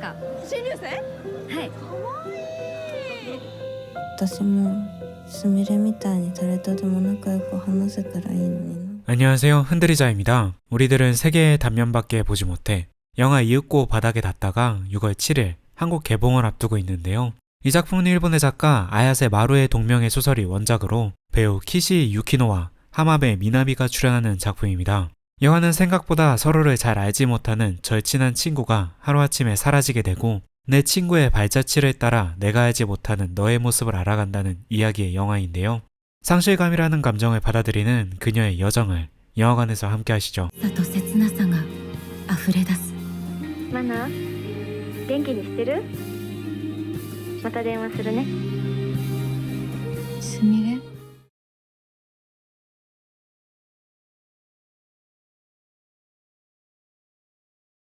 か新入生はい私もすみれみたいに誰とでも仲良く話せたらいいのにな 안녕하세요. 흔들리자입니다. 우리들은 세계의 단면밖에 보지 못해 영화 이윽고 바닥에 닿다가 6월 7일 한국 개봉을 앞두고 있는데요. 이 작품은 일본의 작가 아야세 마루의 동명의 소설이 원작으로 배우 키시 유키노와 하마베 미나비가 출연하는 작품입니다. 영화는 생각보다 서로를 잘 알지 못하는 절친한 친구가 하루아침에 사라지게 되고 내 친구의 발자취를 따라 내가 알지 못하는 너의 모습을 알아간다는 이야기의 영화인데요. 상실감이라는 감정을 받아들이는 그녀의 여정을 영화관에서 함께 하시죠. さと切なさが溢れ出すマナ元気にしてるまた電話するねすみれ